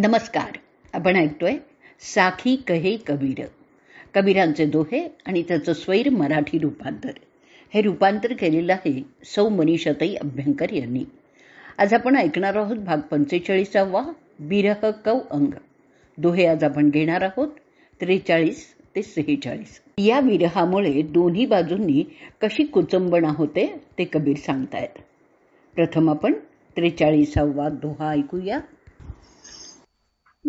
नमस्कार. आपण ऐकतोय साखी कहे कबीर. कबीरांचे दोहे आणि त्याचं स्वैर मराठी रूपांतर. हे रूपांतर केलेलं आहे सौ मनीषताई अभ्यंकर यांनी. आज आपण ऐकणार आहोत भाग पंचेचाळीसावा बिरह कव अंग. दोहे आज आपण घेणार आहोत त्रेचाळीस ते सेहेचाळीस. या विरहामुळे दोन्ही बाजूंनी कशी कुचंबणा होते ते कबीर सांगतायत. प्रथम आपण त्रेचाळीसावा दोहा ऐकूया.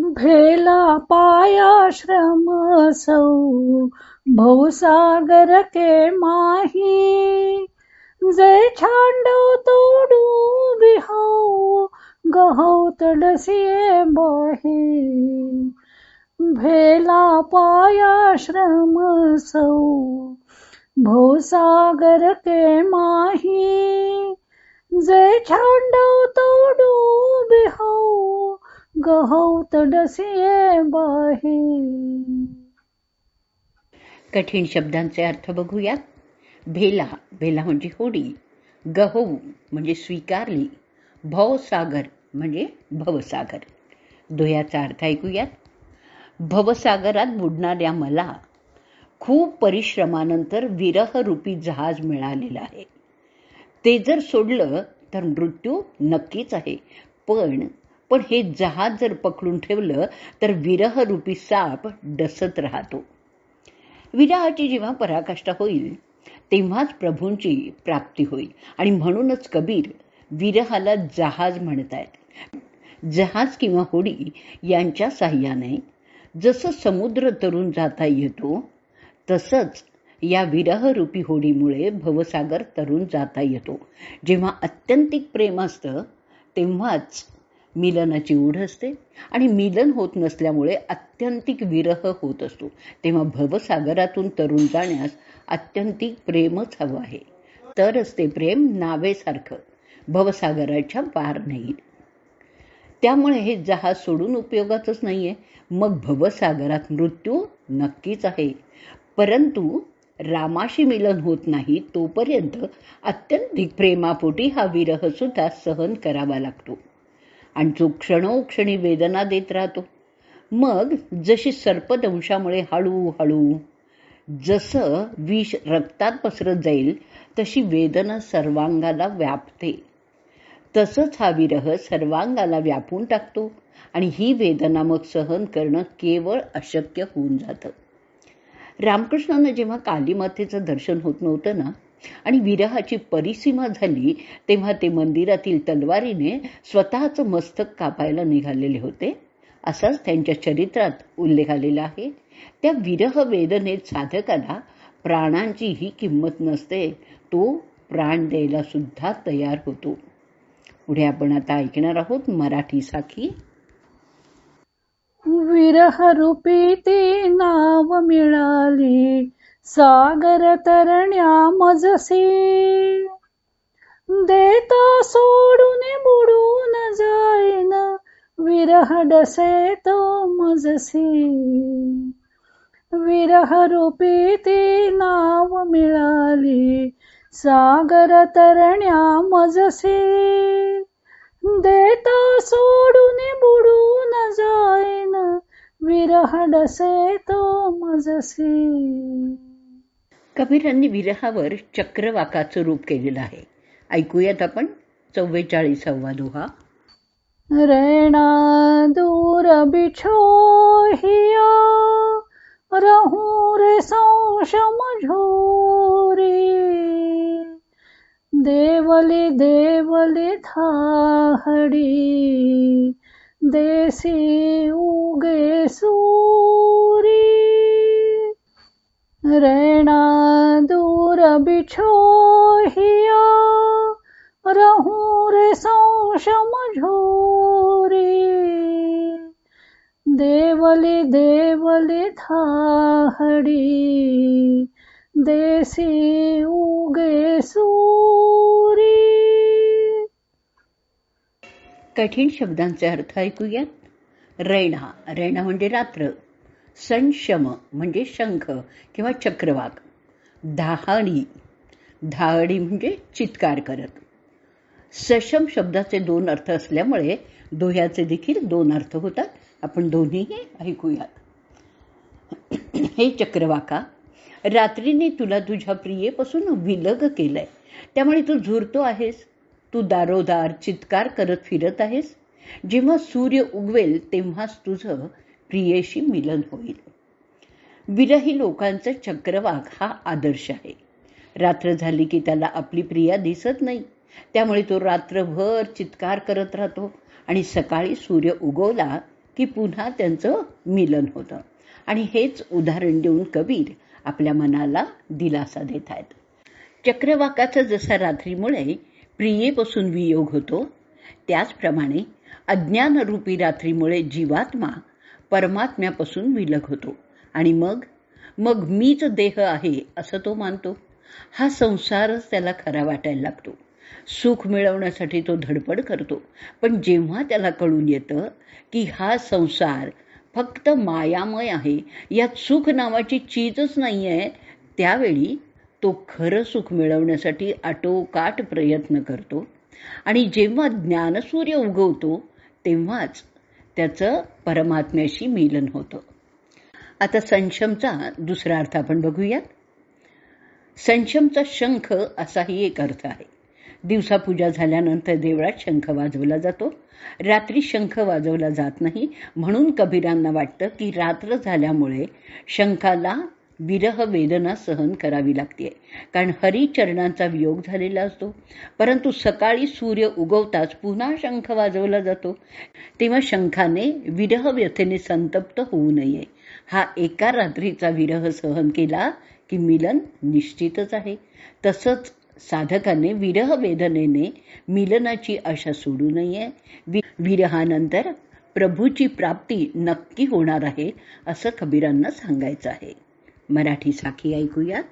भेला पायाश्रम सौ भौसागर के माही। जे छांडव तोडू बिहाऊ गहौ तडसिये बाही भेला पायाश्रम सौ भौसागर के माही। जे छांडव तोडू गहौ तडसिये बाही. कठीण शब्दांचे अर्थ बघूयात. भेला भेला म्हणजे होडी. गहू म्हणजे स्वीकारली. भवसागर म्हणजे भवसागर. दोह्याचा अर्थ ऐकूयात. भवसागरात बुडणाऱ्या मला खूप परिश्रमानंतर विरहरूपी जहाज मिळालेलं आहे. ते जर सोडलं तर मृत्यू नक्कीच आहे. पण पण हे जहाज जर पकडून ठेवलं तर विरहरूपी साप डसत राहतो. विरहाची जेव्हा पराकाष्ठा होईल तेव्हाच प्रभूंची प्राप्ती होईल. आणि म्हणूनच कबीर विरहाला जहाज म्हणतायत. जहाज किंवा होडी यांच्या साह्याने जसं समुद्र तरून जाता येतो तसंच या विरहरूपी होडीमुळे भवसागर तरून जाता येतो. जेव्हा अत्यंतिक प्रेम असतं तेव्हाच मिलनाची ओढ असते आणि मिलन होत नसल्यामुळे अत्यंतिक विरह होत असतो. तेव्हा भवसागरातून तरुण जाण्यास अत्यंतिक प्रेमच हवं आहे. तरच ते प्रेम नावेसारखं. भवसागराच्या पार नाही. त्यामुळे हे जहाज सोडून उपयोगाचंच नाही आहे मग भवसागरात मृत्यू नक्कीच आहे. परंतु रामाशी मिलन होत नाही तोपर्यंत अत्यंतिक प्रेमापोटी हा विरहसुद्धा सहन करावा लागतो. आणि जो क्षणोक्षणी वेदना देत राहतो. मग जशी सर्पदंशामुळे हळूहळू जसं विष रक्तात पसरत जाईल तशी वेदना सर्वांगाला व्यापते. तसंच हा विरह सर्वांगाला व्यापून टाकतो आणि ही वेदना मग सहन करणं केवळ अशक्य होऊन जातं. रामकृष्णानं जेव्हा कालीमातेचं दर्शन होत नव्हतं ना आणि विरहाची परिसीमा झाली तेव्हा ते मंदिरातील तलवारीने स्वतःचं मस्तक कापायला निघालेले होते. असाच त्यांच्या चरित्रात उल्लेख आलेला आहे. त्या विरह वेदनेत साधकाला प्राणांची ही किंमत नसते तो प्राण द्यायला सुद्धा तयार होतो. पुढे आपण आता ऐकणार आहोत मराठी साखी विरह रूपी ते नाव मिळाली. सागर तरण्या मजसे. देता सोडून बुडून जाईन विरह डसे तो मजसी. विरह रूपी ती नाव मिळाली सागर तरण्या मजसे. देता सोडून बुडून जाईन विरह डसे तो मजसी. कबीरांनी विरहावर चक्रवाकाचं रूप केलेलं आहे. ऐकूयात आपण चव्वेचाळीसावा दोहा. रेणा दूर बिछोहिया रहू रे संशम झोरी। देवली देवली थाहडी देसी उगे सूरी। रे छोहिया रहूं रे संशम झोरी। देवली देवली थाहडी देसी उगे सूरी। कठीण शब्दांचे अर्थ ऐकूयात. रैणा रैणा म्हणजे रात्र. संशम म्हणजे शंख किंवा चक्रवाक. दहाडी धाडी म्हणजे चित्कार करत. सशम शब्दाचे दोन अर्थ असल्यामुळे दोह्याचे देखील दोन अर्थ होतात. आपण दोन्हीही ऐकूयात. हे चक्रवाका रात्रीने तुला तुझ्या प्रियेपासून विलग केलंय. त्यामुळे तू झुरतो आहेस. तू दारोदार चित्कार करत फिरत आहेस. जेव्हा सूर्य उगवेल तेव्हाच तुझं प्रियेशी मिलन होईल. विरही लोकांचा चक्रवाक हा आदर्श आहे. रात्र झाली की त्याला आपली प्रिया दिसत नाही. त्यामुळे तो रात्रभर चित्कार करत राहतो आणि सकाळी सूर्य उगवला की पुन्हा त्यांचं मिलन होतं. आणि हेच उदाहरण देऊन कबीर आपल्या मनाला दिलासा देत आहेत चक्रवाकाचा जसा रात्रीमुळे प्रियेपासून वियोग होतो त्याचप्रमाणे अज्ञानरूपी रात्रीमुळे जीवात्मा परमात्म्यापासून विलग होतो. आणि मग मग मीच देह आहे असं तो मानतो. हा संसारच त्याला खरा वाटायला लागतो. सुख मिळवण्यासाठी तो धडपड करतो. पण जेव्हा त्याला कळून येतं की हा संसार फक्त मायामय आहे यात सुख नावाची चीजच नाही आहे त्यावेळी तो खरं सुख मिळवण्यासाठी आटोकाट प्रयत्न करतो. आणि जेव्हा ज्ञानसूर्य उगवतो तेव्हाच त्याचं परमात्म्याशी मिलन होतं. आता संशमचा दुसरा अर्थ आपण बघूयात. संशमचा शंख असाही एक अर्थ आहे. दिवसा पूजा झाल्यानंतर देवळात शंख वाजवला जातो. रात्री शंख वाजवला जात नाही. म्हणून कबीरांना वाटतं की रात्र झाल्यामुळे शंखाला विरह वेदना सहन करावी लागते. कारण हरिचरणांचा वियोग झालेला असतो. परंतु सकाळी सूर्य उगवताच पुन्हा शंख वाजवला जातो. तेव्हा शंखाने विरह व्यथेने संतप्त होऊ नये. हा एका रात्रीचा विरह सहन केला की मिलन निश्चितच आहे. तसंच साधकाने विरह वेदनेने मिलनाची आशा सोडू नये. विरहानंतर प्रभूची प्राप्ती नक्की होणार आहे असं कबीरांना सांगायचं आहे. मराठी साखी ऐकूयात.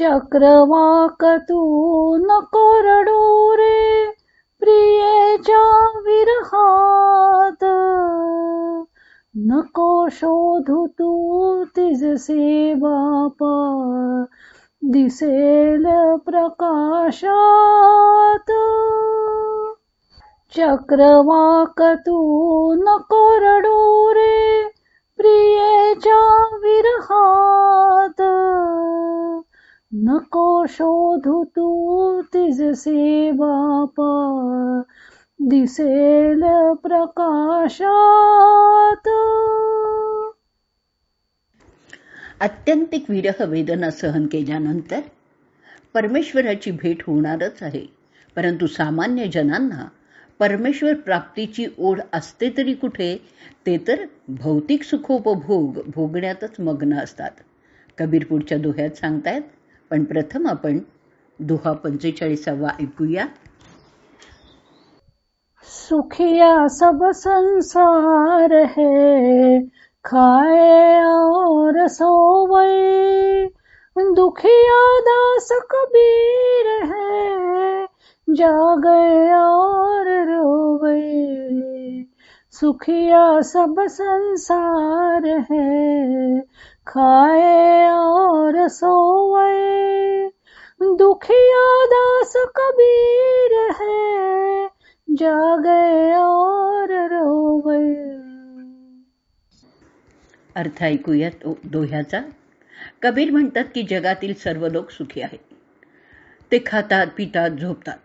चक्रवाक तू नको रडू रे प्रियेच्या विरह नको शोधू तू तिजसे बापा दिसेल प्रकाशात। चक्रवाक तू नको रडू रे प्रियेच्या विरहात। नको शोधू तू तिजसे बापा दिसेल प्रकाशात. आत्यंतिक विरह वेदना सहन केल्यानंतर परमेश्वराची भेट होणारच आहे. परंतु सामान्य जनांना परमेश्वर प्राप्तीची ओढ असते तरी कुठे ते तर भौतिक सुखोपभोग भोगण्यातच मग्न असतात. कबीर पुढच्या दोह्यात सांगतायत पण प्रथम आपण दोहा पंचेचाळीसावा ऐकूया. सुखिया सब संसार है, खाए और सोवे दुखिया दास कबीर है, जागे और रोवे सुखिया सब संसार है, खाए और सोवे दुखिया दास कबीर है जागे और अर्थ ऐकूया तो दोह्याचा. कबीर म्हणतात की जगातील सर्व लोक सुखी आहेत. ते खातात पितात झोपतात.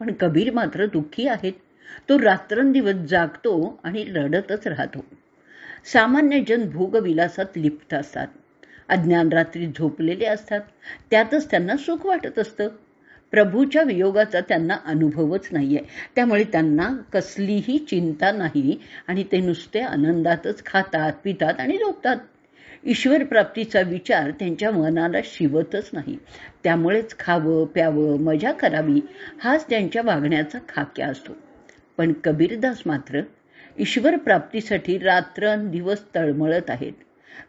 पण कबीर मात्र दुःखी आहेत. तो रात्रंदिवस जागतो आणि रडतच राहतो. सामान्य जन भोगविलासात लिप्त असतात. अज्ञान रात्री झोपलेले असतात. त्यातच त्यांना सुख वाटत असतं. प्रभूच्या वियोगाचा त्यांना अनुभवच नाहीये. त्यामुळे त्यांना कसलीही चिंता नाही आणि ते नुसते आनंदातच खातात पितात आणि झोपतात. ईश्वर प्राप्तीचा विचार त्यांच्या मनाला शिवतच नाही. त्यामुळेच खावं प्यावं मजा करावी हाच त्यांच्या वागण्याचा खाक्या असतो. पण कबीरदास मात्र ईश्वर प्राप्तीसाठी रात्रंदिवस तळमळत आहेत.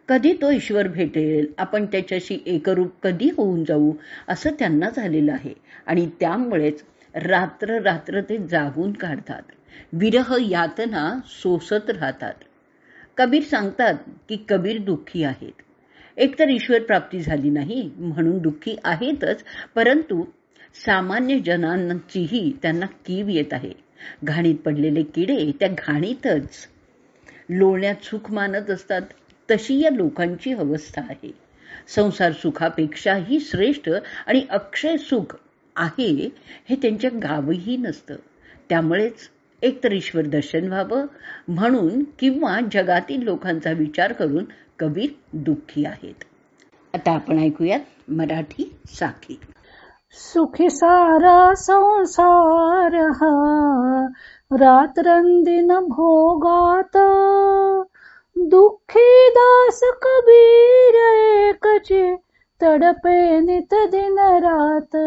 कधी तो ईश्वर भेटेल? आपण त्याच्याशी एकरूप कधी होऊन जाऊ? असं त्यांना झालेलं आहे. आणि त्यामुळेच रात्र रात्र ते जागून काढतात. विरह यातना सोसत राहतात. कबीर सांगतात की कबीर दुःखी आहेत. एकतर ईश्वर प्राप्ती झाली नाही म्हणून दुःखी आहेतच परंतु सामान्य जनांचीही त्यांना कीव येत आहे. घाणीत पडलेले किडे त्या घाणीतच लोण्यात सुख मानत असतात. तशी या लोकांची अवस्था आहे. संसार सुखापेक्षाही श्रेष्ठ आणि अक्षय सुख आहे हे त्यांच्या गावही नसतं. त्यामुळेच एकतर ईश्वर दर्शन व्हावं म्हणून किंवा जगातील लोकांचा विचार करून कबीर दुःखी आहेत. आता आपण ऐकूयात मराठी साखी सुखी सारा संसार हा रात्रंदिन भोगात दुःखी दास कबीर एकचे तडपे नित दिन रात.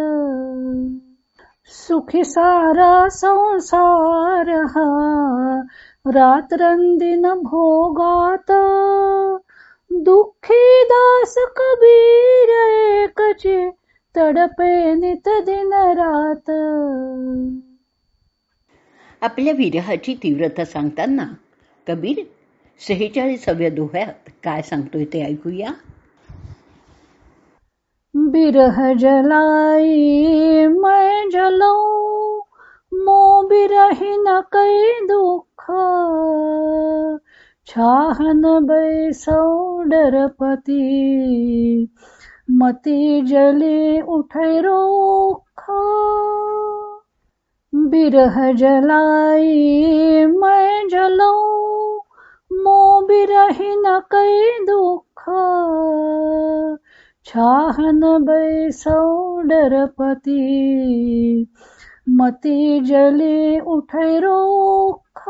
सुखी सारा संसार हा रात्रंदिन भोगात. दुःखी दास कबीर एकचे तडपे नित दिन रात. आपल्या विरहाची तीव्रता सांगताना कबीर सेहेचाळीसाव्या दोह्यात काय सांगतोय ते ऐकूया। बिरह जलाई मैं जलो मो बिरही न कई दुख। छाहन बैसौ डरपती, मती जले उठै रोख। बिरह जलाई मैं जलो न कई छाहन बैसौ डरपती मती जले उठै रोख।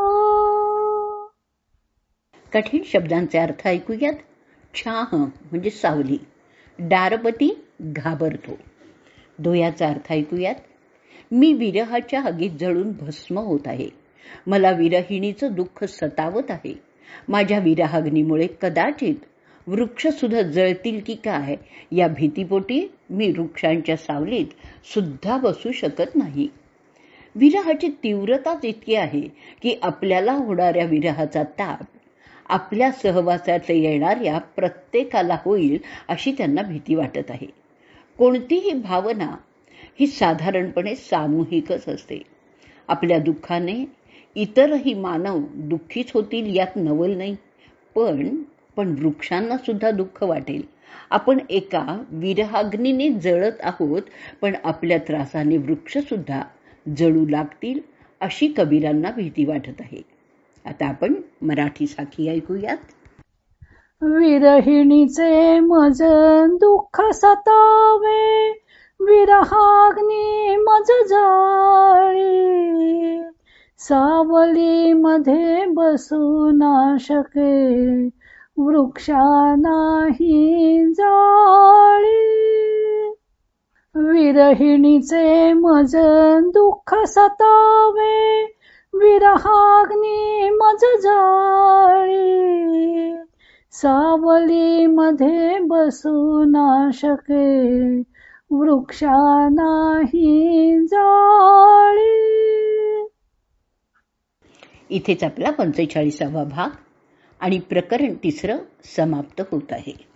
कठीण शब्दांचे अर्थ ऐकूयात. छाह म्हणजे सावली डारपती घाबरतो. दोयाचा अर्थ ऐकूयात. मी विरहाच्या हगीत जळून भस्म होत आहे. मला विरहिणीचं दुःख सतावत आहे. माझ्या विराहग्नीमुळे कदाचित वृक्ष सुद्धा जळतील की काय या भीतीपोटी मी वृक्षांच्या सावलीत सुद्धा बसू शकत नाही. विरहाची तीव्रताच इतकी आहे की आपल्याला होणाऱ्या विरहाचा ताप आपल्या सहवासात येणाऱ्या प्रत्येकाला होईल अशी त्यांना भीती वाटत आहे. कोणतीही भावना ही साधारणपणे सामूहिकच असते. आपल्या दुःखाने इतरही मानव दुःखीच होतील यात नवल नाही. पण पण वृक्षांना सुद्धा दुःख वाटेल. आपण एका विरहाग्नीने जळत आहोत पण आपल्या त्रासाने वृक्षसुद्धा जळू लागतील अशी कबीरांना भीती वाटत आहे. आता आपण मराठी साखी ऐकूयात. विरहिणीचे मज दुःख सतावे विरहाग्नी मज जाळी. सावली मध्ये बसू नाशके वृक्षा नाही जाळी. विरहिणीचे मज दुःख सतावे विरहाग्नी मज जाळी. सावली मध्ये बसू नाशके वृक्षा नाही जाळी. इथेच आपला पंचेचाळीसावा भाग आणि प्रकरण तिसरं समाप्त होत आहे.